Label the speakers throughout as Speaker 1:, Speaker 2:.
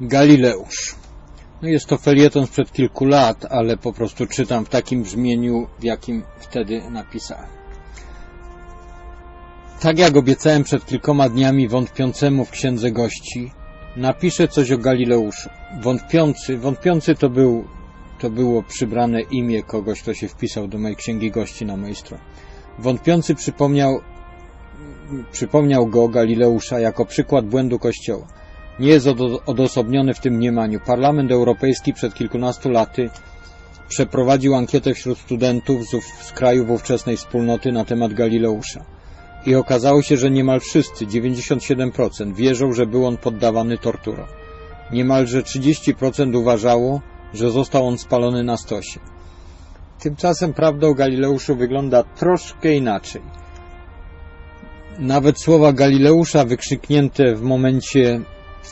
Speaker 1: Galileusz. No jest to felieton sprzed kilku lat, ale po prostu czytam w takim brzmieniu, w jakim wtedy napisałem. Tak jak obiecałem przed kilkoma dniami wątpiącemu w księdze gości, napiszę coś o Galileuszu. Wątpiący, wątpiący to był, to było przybrane imię kogoś, kto się wpisał do mojej księgi gości na mojej stronie. Wątpiący przypomniał, przypomniał go Galileusza jako przykład błędu Kościoła nie jest odosobniony w tym mniemaniu. Parlament Europejski przed kilkunastu laty przeprowadził ankietę wśród studentów z, z krajów ówczesnej wspólnoty na temat Galileusza. I okazało się, że niemal wszyscy, 97%, wierzą, że był on poddawany torturom. Niemalże 30% uważało, że został on spalony na stosie. Tymczasem prawda o Galileuszu wygląda troszkę inaczej. Nawet słowa Galileusza wykrzyknięte w momencie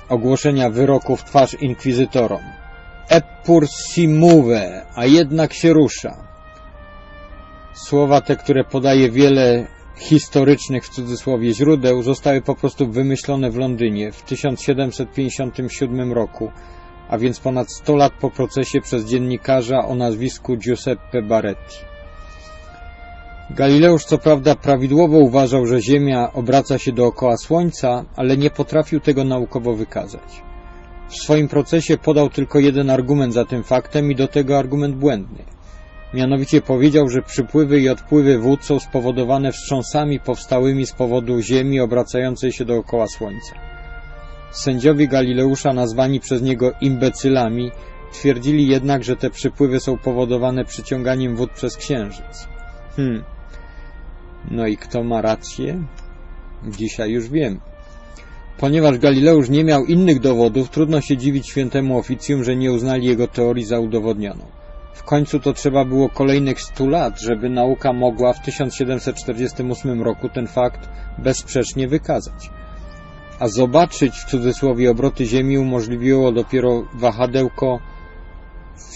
Speaker 1: ogłoszenia wyroku w twarz inkwizytorom. Eppur si move, a jednak się rusza. Słowa te, które podaje wiele historycznych w cudzysłowie źródeł, zostały po prostu wymyślone w Londynie w 1757 roku, a więc ponad 100 lat po procesie przez dziennikarza o nazwisku Giuseppe Baretti. Galileusz co prawda prawidłowo uważał, że Ziemia obraca się dookoła Słońca, ale nie potrafił tego naukowo wykazać. W swoim procesie podał tylko jeden argument za tym faktem i do tego argument błędny. Mianowicie powiedział, że przypływy i odpływy wód są spowodowane wstrząsami powstałymi z powodu Ziemi obracającej się dookoła Słońca. Sędziowie Galileusza, nazwani przez niego imbecylami, twierdzili jednak, że te przypływy są powodowane przyciąganiem wód przez Księżyc. Hmm, no i kto ma rację? Dzisiaj już wiem. Ponieważ Galileusz nie miał innych dowodów, trudno się dziwić świętemu oficjum, że nie uznali jego teorii za udowodnioną. W końcu to trzeba było kolejnych stu lat, żeby nauka mogła w 1748 roku ten fakt bezsprzecznie wykazać. A zobaczyć w cudzysłowie obroty Ziemi umożliwiło dopiero wahadełko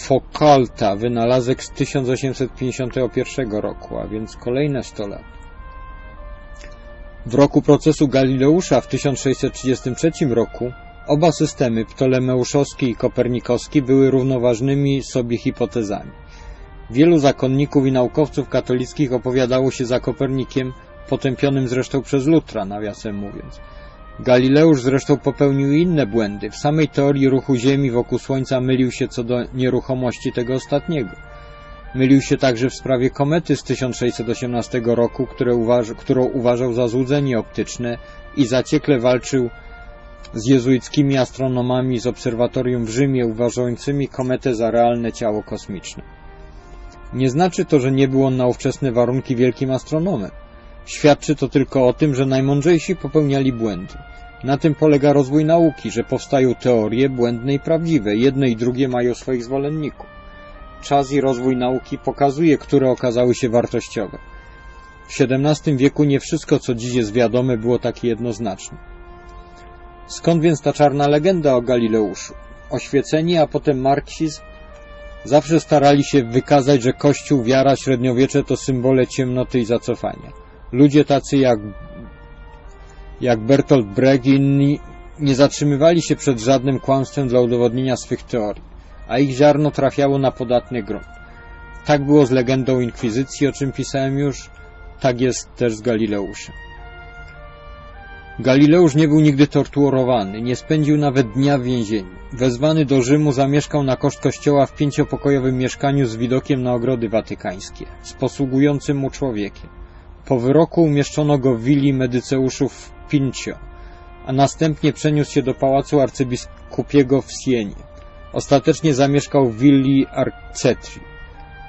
Speaker 1: Foucaulta, wynalazek z 1851 roku, a więc kolejne 100 lat. W roku procesu Galileusza w 1633 roku oba systemy, ptolemeuszowski i kopernikowski, były równoważnymi sobie hipotezami. Wielu zakonników i naukowców katolickich opowiadało się za Kopernikiem, potępionym zresztą przez Lutra, nawiasem mówiąc. Galileusz zresztą popełnił inne błędy. W samej teorii ruchu Ziemi wokół Słońca mylił się co do nieruchomości tego ostatniego. Mylił się także w sprawie komety z 1618 roku, uważ, którą uważał za złudzenie optyczne i zaciekle walczył z jezuickimi astronomami z obserwatorium w Rzymie, uważającymi kometę za realne ciało kosmiczne. Nie znaczy to, że nie był on na ówczesne warunki wielkim astronomem. Świadczy to tylko o tym, że najmądrzejsi popełniali błędy. Na tym polega rozwój nauki, że powstają teorie błędne i prawdziwe. Jedne i drugie mają swoich zwolenników. Czas i rozwój nauki pokazuje, które okazały się wartościowe. W XVII wieku nie wszystko, co dziś jest wiadome, było takie jednoznaczne. Skąd więc ta czarna legenda o Galileuszu? Oświeceni, a potem marksizm zawsze starali się wykazać, że Kościół, wiara, średniowiecze to symbole ciemnoty i zacofania. Ludzie tacy jak, jak Bertolt Brecht i inni nie zatrzymywali się przed żadnym kłamstwem dla udowodnienia swych teorii, a ich ziarno trafiało na podatny grunt. Tak było z legendą Inkwizycji, o czym pisałem już, tak jest też z Galileuszem. Galileusz nie był nigdy torturowany, nie spędził nawet dnia w więzieniu. Wezwany do Rzymu zamieszkał na koszt kościoła w pięciopokojowym mieszkaniu z widokiem na ogrody watykańskie, z posługującym mu człowiekiem. Po wyroku umieszczono go w willi medyceuszów w Pincio, a następnie przeniósł się do pałacu arcybiskupiego w Sienie. Ostatecznie zamieszkał w willi Arcetri.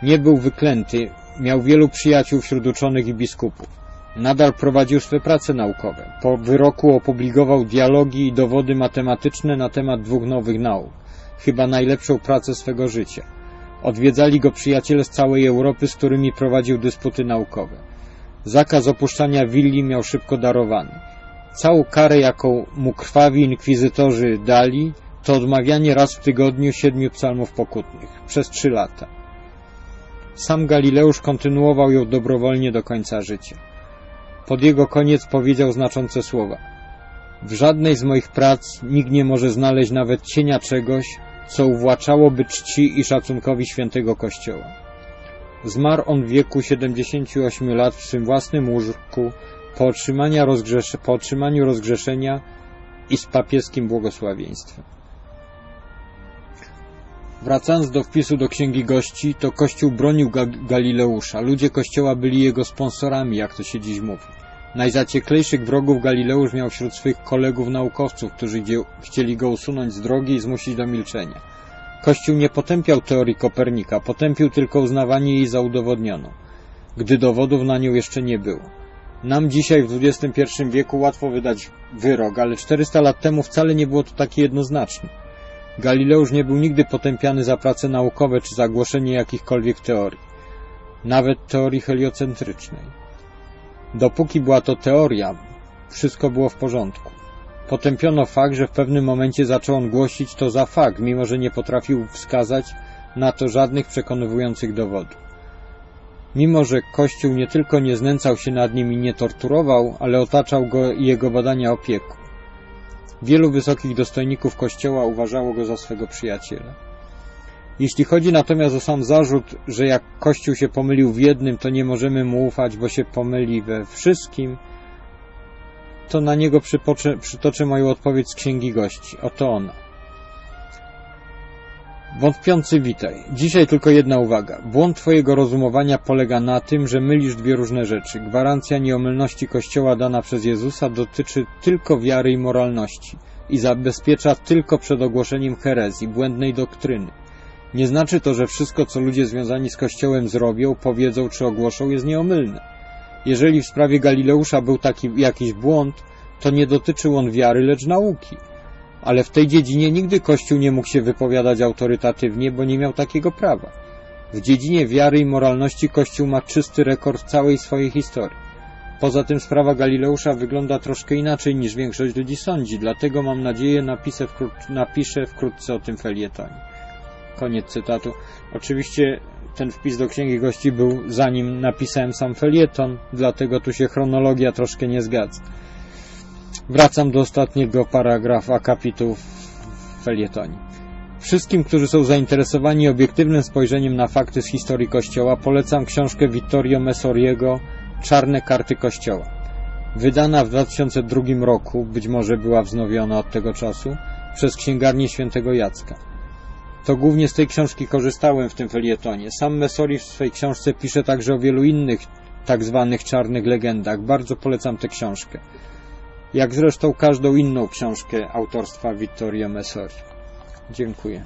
Speaker 1: Nie był wyklęty, miał wielu przyjaciół wśród uczonych i biskupów. Nadal prowadził swe prace naukowe. Po wyroku opublikował dialogi i dowody matematyczne na temat dwóch nowych nauk. Chyba najlepszą pracę swego życia. Odwiedzali go przyjaciele z całej Europy, z którymi prowadził dysputy naukowe. Zakaz opuszczania willi miał szybko darowany. Całą karę, jaką mu krwawi inkwizytorzy dali, to odmawianie raz w tygodniu siedmiu psalmów pokutnych, przez trzy lata. Sam Galileusz kontynuował ją dobrowolnie do końca życia. Pod jego koniec powiedział znaczące słowa. W żadnej z moich prac nikt nie może znaleźć nawet cienia czegoś, co uwłaczałoby czci i szacunkowi świętego Kościoła. Zmarł on w wieku 78 lat w swym własnym łóżku po, otrzymania rozgrzesz- po otrzymaniu rozgrzeszenia i z papieskim błogosławieństwem. Wracając do wpisu do Księgi Gości, to Kościół bronił Ga- Galileusza. Ludzie Kościoła byli jego sponsorami, jak to się dziś mówi. Najzacieklejszych wrogów Galileusz miał wśród swych kolegów naukowców, którzy chcieli go usunąć z drogi i zmusić do milczenia. Kościół nie potępiał teorii Kopernika, potępił tylko uznawanie jej za udowodnioną, gdy dowodów na nią jeszcze nie było. Nam dzisiaj w XXI wieku łatwo wydać wyrok, ale 400 lat temu wcale nie było to takie jednoznaczne. Galileusz nie był nigdy potępiany za prace naukowe czy za głoszenie jakichkolwiek teorii, nawet teorii heliocentrycznej. Dopóki była to teoria, wszystko było w porządku. Potępiono fakt, że w pewnym momencie zaczął on głosić to za fakt, mimo że nie potrafił wskazać na to żadnych przekonywujących dowodów. Mimo, że Kościół nie tylko nie znęcał się nad nim i nie torturował, ale otaczał go i jego badania opieką. Wielu wysokich dostojników Kościoła uważało go za swego przyjaciela. Jeśli chodzi natomiast o sam zarzut, że jak Kościół się pomylił w jednym, to nie możemy mu ufać, bo się pomyli we wszystkim, to na niego przytoczę moją odpowiedź z Księgi Gości. Oto ona. Wątpiący witaj. Dzisiaj tylko jedna uwaga. Błąd Twojego rozumowania polega na tym, że mylisz dwie różne rzeczy. Gwarancja nieomylności Kościoła dana przez Jezusa dotyczy tylko wiary i moralności i zabezpiecza tylko przed ogłoszeniem herezji, błędnej doktryny. Nie znaczy to, że wszystko, co ludzie związani z Kościołem zrobią, powiedzą czy ogłoszą, jest nieomylne. Jeżeli w sprawie Galileusza był taki jakiś błąd, to nie dotyczył on wiary, lecz nauki. Ale w tej dziedzinie nigdy Kościół nie mógł się wypowiadać autorytatywnie, bo nie miał takiego prawa. W dziedzinie wiary i moralności Kościół ma czysty rekord całej swojej historii. Poza tym sprawa Galileusza wygląda troszkę inaczej niż większość ludzi sądzi, dlatego mam nadzieję napiszę, napiszę wkrótce o tym felietonie. Koniec cytatu. Oczywiście ten wpis do Księgi Gości był zanim napisałem sam felieton, dlatego tu się chronologia troszkę nie zgadza. Wracam do ostatniego paragrafu akapitu w felietonie. Wszystkim, którzy są zainteresowani obiektywnym spojrzeniem na fakty z historii Kościoła, polecam książkę Vittorio Messoriego Czarne karty Kościoła. Wydana w 2002 roku, być może była wznowiona od tego czasu, przez księgarnię świętego Jacka. To głównie z tej książki korzystałem w tym felietonie. Sam Messori w swojej książce pisze także o wielu innych tak zwanych czarnych legendach. Bardzo polecam tę książkę. Jak zresztą każdą inną książkę autorstwa Vittorio Messori. Dziękuję.